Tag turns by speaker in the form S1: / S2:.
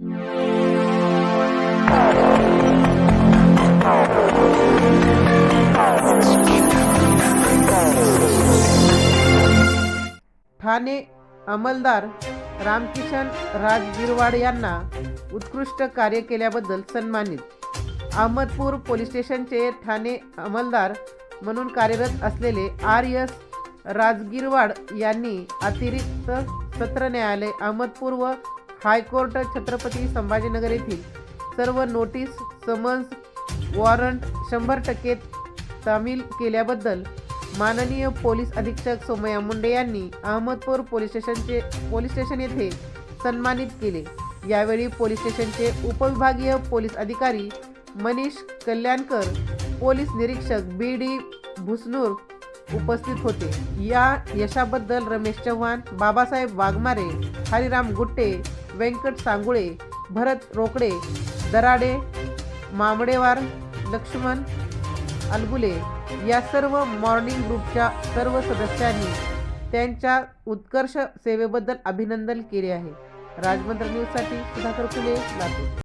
S1: ठाणे अंमलदार रामकिशन राजगिरवाड यांना उत्कृष्ट कार्य केल्याबद्दल सन्मानित. अहमदपूर पोलीस स्टेशनचे ठाणे अंमलदार म्हणून कार्यरत असलेले आर एस राजगिरवाड यांनी अतिरिक्त सत्र न्यायालय अहमदपूर व हायकोर्ट छत्रपती संभाजीनगर येथील सर्व नोटीस समन्स वॉरंट शंभर टक्के तामील केल्याबद्दल माननीय पोलीस अधीक्षक सोमय्या मुंडे यांनी अहमदपूर पोलीस स्टेशनचे पोलीस स्टेशन येथे सन्मानित केले. यावेळी पोलीस स्टेशनचे उपविभागीय पोलीस अधिकारी मनीष कल्याणकर पोलीस निरीक्षक बी डी भुसनूर उपस्थित होते. या यशाबद्दल रमेश चव्हाण बाबासाहेब वाघमारे हरिराम गुट्टे व्यंकट सांगुळे भरत रोकडे दराडे मामडेवार लक्ष्मण अलगुले या सर्व मॉर्निंग ग्रुपच्या सर्व सदस्यांनी त्यांच्या उत्कर्ष सेवेबद्दल अभिनंदन केले आहे. राजमंत्र न्यूजसाठी सुधाकर फुले लातूर.